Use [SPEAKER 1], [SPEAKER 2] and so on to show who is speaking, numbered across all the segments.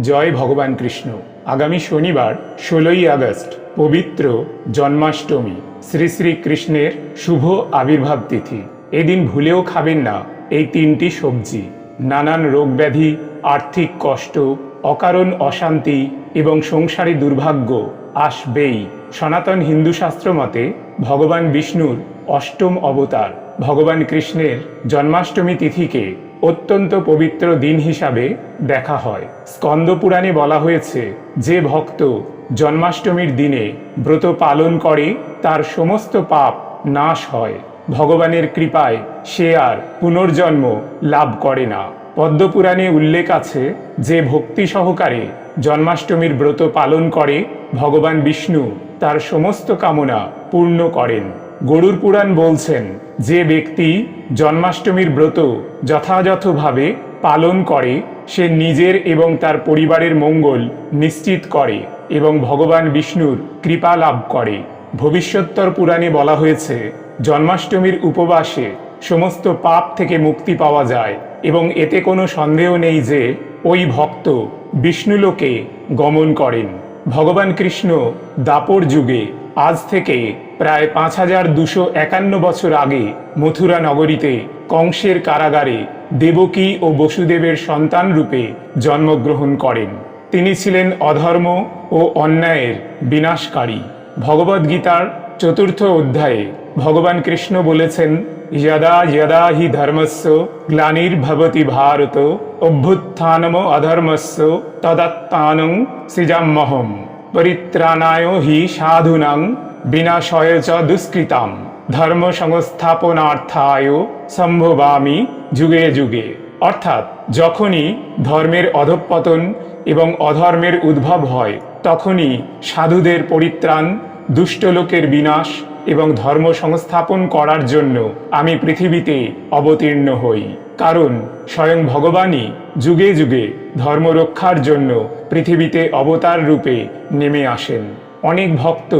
[SPEAKER 1] জয় ভগবান কৃষ্ণ। আগামী শনিবার, ষোলোই আগস্ট, পবিত্র জন্মাষ্টমী। শ্রী শ্রী কৃষ্ণের শুভ আবির্ভাব তিথি। এদিন ভুলেও খাবেন না এই তিনটি সবজি। নানান রোগব্যাধি, আর্থিক কষ্ট, অকারণ অশান্তি এবং সংসারী দুর্ভাগ্য আসবেই। সনাতন হিন্দু শাস্ত্র মতে ভগবান বিষ্ণুর অষ্টম অবতার। ভগবান কৃষ্ণের জন্মাষ্টমী তিথিকে অত্যন্ত পবিত্র দিন হিসাবে দেখা হয়। স্কন্দ পুরাণে বলা হয়েছে, যে ভক্ত জন্মাষ্টমীর দিনে ব্রত পালন করে, তার সমস্ত পাপ নাশ হয়। ভগবানের কৃপায় সে আর পুনর্জন্ম লাভ করে না। পদ্মপুরাণে উল্লেখ আছে, যে ভক্তি সহকারে জন্মাষ্টমীর ব্রত পালন করে, ভগবান বিষ্ণু তার সমস্ত কামনা পূর্ণ করেন। গরুর পুরাণ বলছেন, যে ব্যক্তি জন্মাষ্টমীর ব্রত যথাযথভাবে পালন করে, সে নিজের এবং তার পরিবারের মঙ্গল নিশ্চিত করে এবং ভগবান বিষ্ণুর কৃপা লাভ করে। ভবিষ্যোত্তর পুরাণে বলা হয়েছে, জন্মাষ্টমীর উপবাসে সমস্ত পাপ থেকে মুক্তি পাওয়া যায় এবং এতে কোনো সন্দেহ নেই যে ওই ভক্ত বিষ্ণুলোকে গমন করেন। ভগবান কৃষ্ণ দাপর যুগে আজ থেকে প্রায় পাঁচ হাজার দুশো একান্ন বছর আগে মথুরা নগরীতে কংসের কারাগারে দেবকী ও বসুদেবের সন্তান রূপে জন্মগ্রহণ করেন। তিনি ছিলেন অধর্ম ও অন্যায়ের বিনাশকারী। ভগবদ্গীতার চতুর্থ অধ্যায়ে ভগবান কৃষ্ণ বলেছেন, যদা যদা হি ধর্মস্য গ্লানির্ভবতি ভারত, অভ্যুত্থানম অধর্মস্য তদাত্মানং সৃজাম্যহম পরিত্রাণায় হি সাধুনাং বিনাশয় চ দুষ্কৃতাম। ধর্ম সংস্থাপনার্থায় সম্ভবামি যুগে যুগে। অর্থাৎ, যখনই ধর্মের অধঃপতন এবং অধর্মের উদ্ভব হয়, তখনই সাধুদের পরিত্রাণ দুষ্ট লোকের বিনাশ এবং ধর্ম সংস্থাপন করার জন্য আমি পৃথিবীতে অবতীর্ণ হই। কারণ, স্বয়ং ভগবানই যুগে যুগে ধর্ম রক্ষার জন্য পৃথিবীতে অবতার রূপে নেমে আসেন। অনেক ভক্ত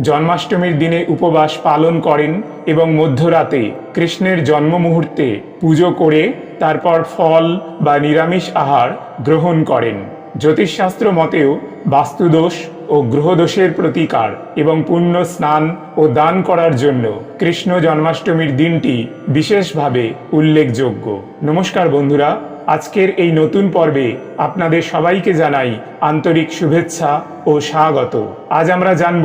[SPEAKER 1] জন্মাষ্টমীর দিনে উপবাস পালন করেন এবং মধ্যরাতে কৃষ্ণের জন্ম মুহূর্তে পুজো করে তারপর ফল বা নিরামিষ আহার গ্রহণ করেন। জ্যোতিষশাস্ত্র মতেও বাস্তুদোষ ও গ্রহদোষের প্রতিকার এবং পুণ্য স্নান ও দান করার জন্য কৃষ্ণ জন্মাষ্টমীর দিনটি বিশেষভাবে উল্লেখযোগ্য। নমস্কার বন্ধুরা আজকের এই নতুন পর্বে আপনাদের সবাইকে জানাই আন্তরিক শুভেচ্ছা ও স্বাগত। আজ আমরা জানব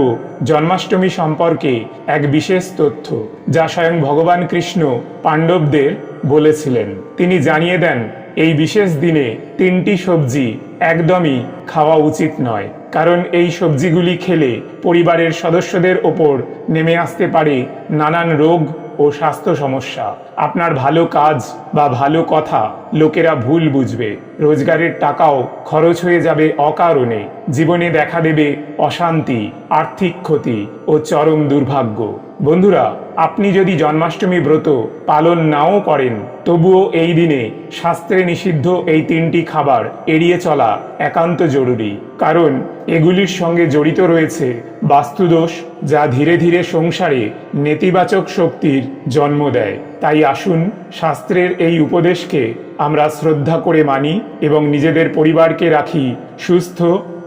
[SPEAKER 1] জন্মাষ্টমী সম্পর্কে এক বিশেষ তথ্য, যা স্বয়ং ভগবান কৃষ্ণ পাণ্ডবদের বলেছিলেন। তিনি জানিয়ে দেন, এই বিশেষ দিনে তিনটি সবজি একদমই খাওয়া উচিত নয়, কারণ এই সবজিগুলি খেলে পরিবারের সদস্যদের ওপর নেমে আসতে পারে নানান রোগ ও স্বাস্থ্য সমস্যা। আপনার ভালো কাজ বা ভালো কথা লোকেরা ভুল বুঝবে। রোজগারের টাকাও খরচ হয়ে যাবে অকারণে। জীবনে দেখা দেবে অশান্তি, আর্থিক ক্ষতি ও চরম দুর্ভাগ্য। বন্ধুরা আপনি যদি জন্মাষ্টমী ব্রত পালন নাও করেন, তবুও এই দিনে শাস্ত্রে নিষিদ্ধ এই তিনটি খাবার এড়িয়ে চলা একান্ত জরুরি। কারণ এগুলির সঙ্গে জড়িত রয়েছে বাস্তুদোষ, যা ধীরে ধীরে সংসারে নেতিবাচক শক্তির জন্ম দেয়। তাই আসুন, শাস্ত্রের এই উপদেশকে আমরা শ্রদ্ধা করে মানি এবং নিজেদের পরিবারকে রাখি সুস্থ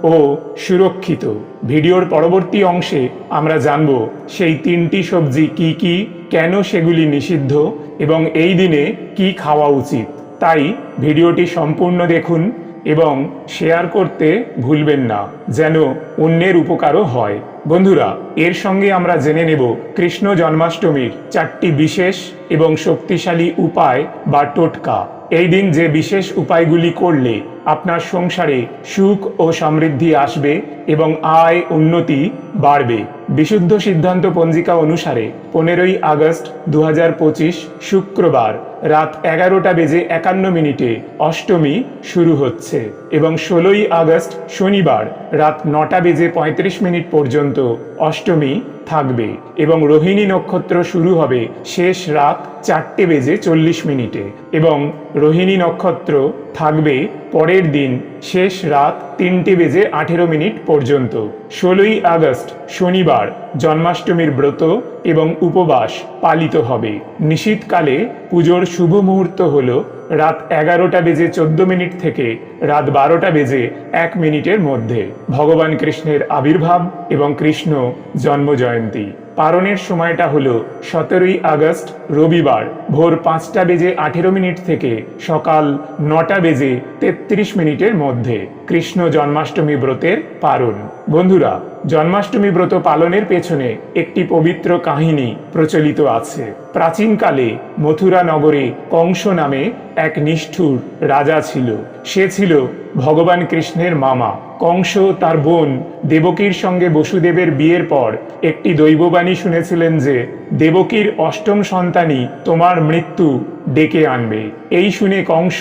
[SPEAKER 1] ও সুরক্ষিত। ভিডিওর পরবর্তী অংশে আমরা জানব সেই তিনটি সবজি কি কি, কেন সেগুলি নিষিদ্ধ এবং এই দিনে কি খাওয়া উচিত। তাই ভিডিওটি সম্পূর্ণ দেখুন এবং শেয়ার করতে ভুলবেন না, যেন অন্যের উপকারও হয়। বন্ধুরা, এর সঙ্গে আমরা জেনে নেব কৃষ্ণ জন্মাষ্টমীর চারটি বিশেষ এবং শক্তিশালী উপায় বা টোটকা। এই দিন যে বিশেষ উপায়গুলি করলে আপনার সংসারে সুখ ও সমৃদ্ধি আসবে এবং আয় উন্নতি বাড়বে। বিশুদ্ধ সিদ্ধান্ত পঞ্জিকা অনুসারে পনেরোই আগস্ট দু হাজার পঁচিশ শুক্রবার রাত এগারোটা বেজে একান্ন মিনিটে অষ্টমী শুরু হচ্ছে এবং ষোলোই আগস্ট শনিবার রাত নটা বেজে পঁয়ত্রিশ মিনিট পর্যন্ত অষ্টমী থাকবে এবং রোহিণী নক্ষত্র শুরু হবে শেষ রাত চারটে বেজে চল্লিশ মিনিটে এবং রোহিণী নক্ষত্র থাকবে পরের দিন শেষ রাত তিনটে বেজে আঠেরো মিনিট পর্যন্ত। ষোলোই আগস্ট, শনিবার, জন্মাষ্টমীর ব্রত এবং উপবাস পালিত হবে। নিশীতকালে পুজোর শুভ মুহূর্ত হল রাত এগারোটা বেজে চোদ্দ মিনিট থেকে রাত বারোটা বেজে এক মিনিটের মধ্যে। ভগবান কৃষ্ণের আবির্ভাব এবং কৃষ্ণ জন্মজয়ন্তী। পালনের সময়টা হলো সতেরোই আগস্ট, রবিবার, ভোর পাঁচটা বেজে আঠেরো মিনিট থেকে সকাল নটা বেজে তেত্রিশ মিনিটের মধ্যে। কৃষ্ণ জন্মাষ্টমী ব্রতের পারণ বন্ধুরা, জন্মাষ্টমী ব্রত পালনের পেছনে একটি পবিত্র কাহিনী প্রচলিত আছে। প্রাচীনকালে মথুরা নগরে কংস নামে এক নিষ্ঠুর রাজা ছিল। সে ছিল ভগবান কৃষ্ণের মামা। কংস তার বোন দেবকীর সঙ্গে বসুদেবের বিয়ের পর একটি দৈববাণী শুনেছিলেন যে, দেবকীর অষ্টম সন্তানই তোমার মৃত্যু ডেকে আনবে। এই শুনে কংস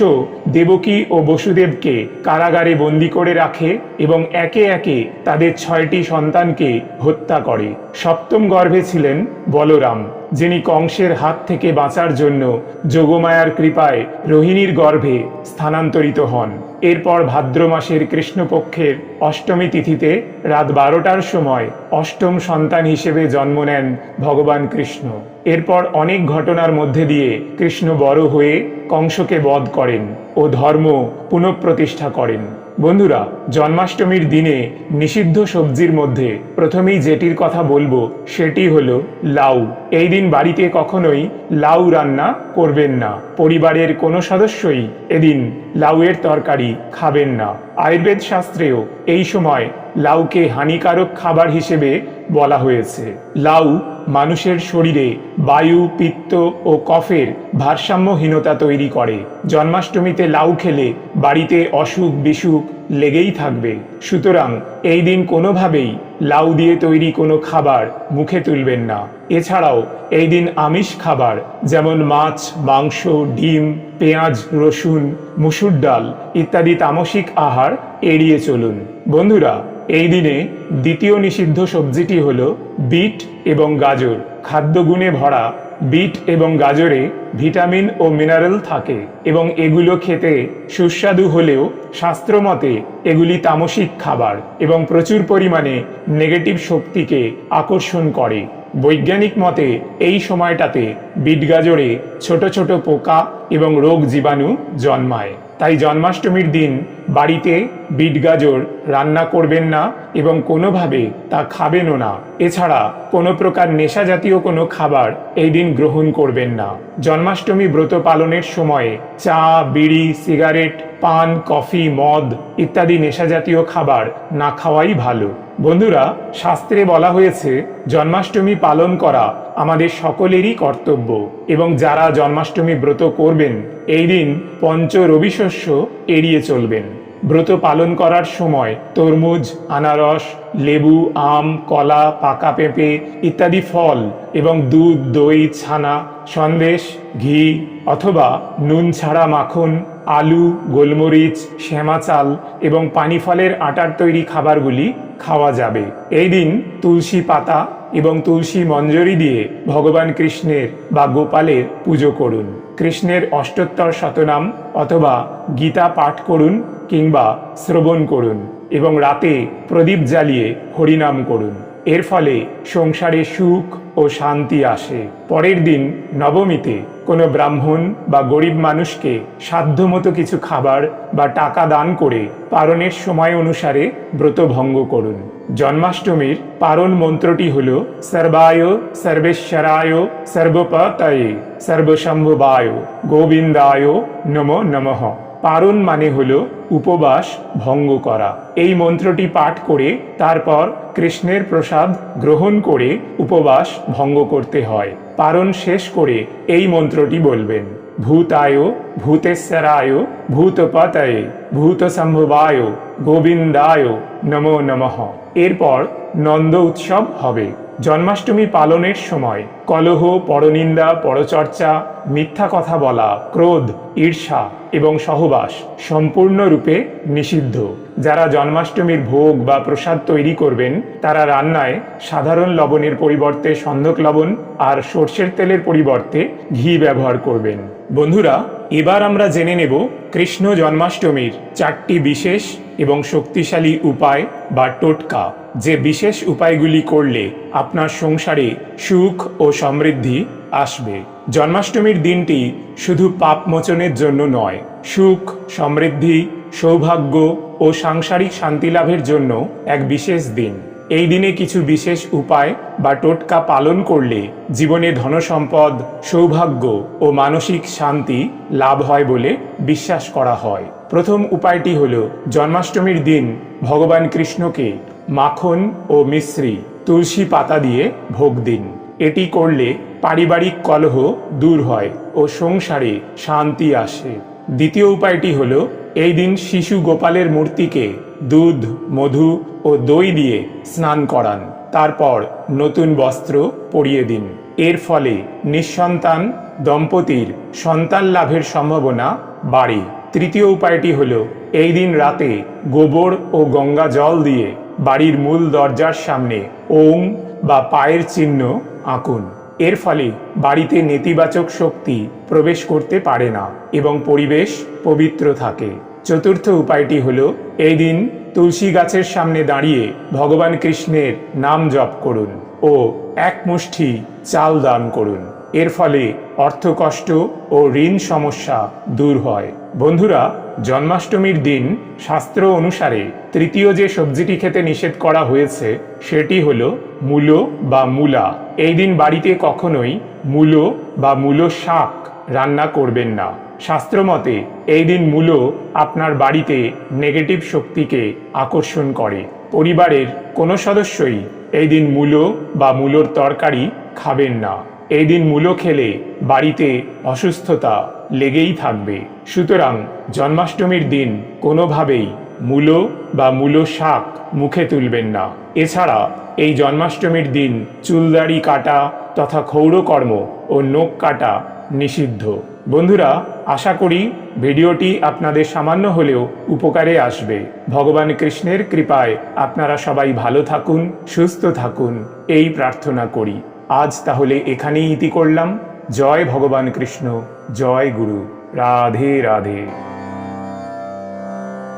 [SPEAKER 1] দেবকী ও বসুদেবকে কারাগারে বন্দি করে রাখে এবং একে একে তাদের ছয়টি সন্তানকে হত্যা করে। সপ্তম গর্ভে ছিলেন বলরাম, যিনি কংসের হাত থেকে বাঁচার জন্য যোগমায়ার কৃপায় রোহিণীর গর্ভে স্থানান্তরিত হন। এরপর ভাদ্র মাসের কৃষ্ণপক্ষের অষ্টমী তিথিতে রাত বারোটার সময় অষ্টম সন্তান হিসেবে জন্ম নেন ভগবান কৃষ্ণ। এরপর অনেক ঘটনার মধ্যে দিয়ে কৃষ্ণ বড় হয়ে কংসকে বধ করেন ও ধর্ম পুনঃপ্রতিষ্ঠা করেন। বন্ধুরা, জন্মাষ্টমীর দিনে নিষিদ্ধ সবজির মধ্যে প্রথমেই যেটির কথা বলব, সেটি হলো লাউ। এই দিন বাড়িতে কখনোই লাউ রান্না করবেন না। পরিবারের কোনো সদস্যই এদিন লাউয়ের তরকারি খাবেন না। আয়ুর্বেদ শাস্ত্রেও এই সময় লাউকে হানিকারক খাবার হিসেবে বলা হয়েছে। লাউ মানুষের শরীরে বায়ু, পিত্ত ও কফের ভারসাম্যহীনতা তৈরি করে। জন্মাষ্টমীতে লাউ খেলে বাড়িতে অসুখ, বিসুখ লেগেই থাকবে। সুতরাং এই দিন কোনোভাবেই লাউ দিয়ে তৈরি কোনো খাবার মুখে তুলবেন না। এছাড়াও এই দিন আমিষ খাবার যেমন মাছ, মাংস, ডিম, পেঁয়াজ, রসুন, মুসুর ডাল ইত্যাদি তামসিক আহার এড়িয়ে চলুন। বন্ধুরা এই দিনে দ্বিতীয় নিষিদ্ধ সবজিটি হল বিট এবং গাজর। খাদ্যগুণে ভরা বিট এবং গাজরে ভিটামিন ও মিনারেল থাকে এবং এগুলো খেতে সুস্বাদু হলেও শাস্ত্রমতে এগুলি তামসিক খাবার এবং প্রচুর পরিমাণে নেগেটিভ শক্তিকে আকর্ষণ করে। বৈজ্ঞানিক মতে, এই সময়টাতে বিট গাজরে ছোট ছোট পোকা এবং রোগ জীবাণু জন্মায়। তাই জন্মাষ্টমীর দিন বাড়িতে বিট গাজর রান্না করবেন না এবং কোনোভাবে তা খাবেনও না। এছাড়া কোনো প্রকার নেশা জাতীয় কোনো খাবার এই দিন গ্রহণ করবেন না। জন্মাষ্টমী ব্রত পালনের সময়ে চা, বিড়ি, সিগারেট, পান, কফি, মদ ইত্যাদি নেশা জাতীয় খাবার না খাওয়াই ভালো। বন্ধুরা, শাস্ত্রে বলা হয়েছে, জন্মাষ্টমী পালন করা আমাদের সকলেরই কর্তব্য। এবং যারা জন্মাষ্টমী ব্রত করবেন, এই দিন পঞ্চ রবিশস্য এড়িয়ে চলবেন। ব্রত পালন করার সময় তরমুজ, আনারস, লেবু, আম, কলা, পাকা পেঁপে ইত্যাদি ফল এবং দুধ, দই, ছানা, সন্দেশ, ঘি অথবা নুন ছাড়া মাখন আলু, গোলমরিচ, শ্যামা চাল এবং পানি ফলের আটার তৈরি খাবারগুলি খাওয়া যাবে। এই দিন তুলসী পাতা এবং তুলসী মঞ্জরি দিয়ে ভগবান কৃষ্ণের বা গোপালের পুজো করুন। কৃষ্ণের অষ্টোত্তর শতনাম অথবা গীতা পাঠ করুন কিংবা শ্রবণ করুন এবং রাতে প্রদীপ জ্বালিয়ে হরিনাম করুন। এর ফলে সংসারে সুখ ও শান্তি আসে। পরের দিন নবমীতে কোনো ব্রাহ্মণ বা গরিব মানুষকে সাধ্যমতো কিছু খাবার বা টাকা দান করে পারণের সময় অনুসারে ব্রত ভঙ্গ করুন। জন্মাষ্টমীর পারণ মন্ত্রটি হল সর্বায় সর্বেশ্বরায় সর্বপতয়ে সর্বশম্ভুবায় গোবিন্দায় নমো নমঃ। পারণ মানে হল উপবাস ভঙ্গ করা। এই মন্ত্রটি পাঠ করে তারপর কৃষ্ণের প্রসাদ গ্রহণ করে উপবাস ভঙ্গ করতে হয়। পারণ শেষ করে এই মন্ত্রটি বলবেন, ভূতায়, ভূতেশ্বরায়, ভূতপতয়ে, ভূতসম্ভবায়, গোবিন্দায়, নমো নমঃ। এরপর নন্দ উৎসব হবে। জন্মাষ্টমী পালনের সময় কলহ, পরনিন্দা, পরচর্চা, মিথ্যা কথা বলা, ক্রোধ, ঈর্ষা এবং সহবাস সম্পূর্ণরূপে নিষিদ্ধ। যারা জন্মাষ্টমীর ভোগ বা প্রসাদ তৈরি করবেন, তারা রান্নায় সাধারণ লবণের পরিবর্তে সন্ধক লবণ আর সর্ষের তেলের পরিবর্তে ঘি ব্যবহার করবেন। বন্ধুরা, এবার আমরা জেনে নেব কৃষ্ণ জন্মাষ্টমীর চারটি বিশেষ এবং শক্তিশালী উপায় বা টোটকা। যে বিশেষ উপায়গুলি করলে আপনার সংসারে সুখ ও সমৃদ্ধি আসবে। জন্মাষ্টমীর দিনটি শুধু পাপ মোচনের জন্য নয়, সুখ, সমৃদ্ধি, সৌভাগ্য ও সাংসারিক শান্তি লাভের জন্য এক বিশেষ দিন। এই দিনে কিছু বিশেষ উপায় বা টোটকা পালন করলে জীবনে ধনসম্পদ, সৌভাগ্য ও মানসিক শান্তি লাভ হয় বলে বিশ্বাস করা হয়। প্রথম উপায়টি হল, জন্মাষ্টমীর দিন ভগবান কৃষ্ণকে মাখন ও মিশ্রি তুলসী পাতা দিয়ে ভোগ দিন। এটি করলে পারিবারিক কলহ দূর হয় ও সংসারে শান্তি আসে। দ্বিতীয় উপায়টি হল, এই দিন শিশু গোপালের মূর্তিকে দুধ, মধু ও দই দিয়ে স্নান করান। তারপর নতুন বস্ত্র পরিয়ে দিন। এর ফলে নিঃসন্তান দম্পতির সন্তান লাভের সম্ভাবনা বাড়ে। তৃতীয় উপায়টি হল, এই দিন রাতে গোবর ও গঙ্গা জল দিয়ে বাড়ির মূল দরজার সামনে ওম বা পায়ের চিহ্ন আঁকুন। এর ফলে বাড়িতে নেতিবাচক শক্তি প্রবেশ করতে পারে না এবং পরিবেশ পবিত্র থাকে। চতুর্থ উপায়টি হল, এই দিন তুলসী গাছের সামনে দাঁড়িয়ে ভগবান কৃষ্ণের নাম জপ করুন ও এক মুষ্টি চাল দান করুন। এর ফলে অর্থকষ্ট ও ঋণ সমস্যা দূর হয়। বন্ধুরা জন্মাষ্টমীর দিন শাস্ত্র অনুসারে তৃতীয় যে সবজিটি খেতে নিষেধ করা হয়েছে, সেটি হল মূলো বা মূলা। এই দিন বাড়িতে কখনোই মূলো বা মূলো শাক রান্না করবেন না। শাস্ত্রমতে, এই দিন মূলো আপনার বাড়িতে নেগেটিভ শক্তিকে আকর্ষণ করে। পরিবারের কোনো সদস্যই এই দিন মূলো বা মূলোর তরকারি খাবেন না। এই দিন মূলো খেলে বাড়িতে অসুস্থতা লেগেই থাকবে। সুতরাং জন্মাষ্টমীর দিন কোনোভাবেই মূলো বা মূলো শাক মুখে তুলবেন না। এছাড়া এই জন্মাষ্টমীর দিন চুলদাড়ি কাটা তথা ক্ষৌরকর্ম ও নখ কাটা নিষিদ্ধ। বন্ধুরা, আশা করি ভিডিওটি আপনাদের সামান্য হলেও উপকারে আসবে। ভগবান কৃষ্ণের কৃপায় আপনারা সবাই ভালো থাকুন, সুস্থ থাকুন, এই প্রার্থনা করি। আজ তাহলে এখানেই ইতি করলাম। জয় ভগবান কৃষ্ণ জয় গুরু রাধে রাধে।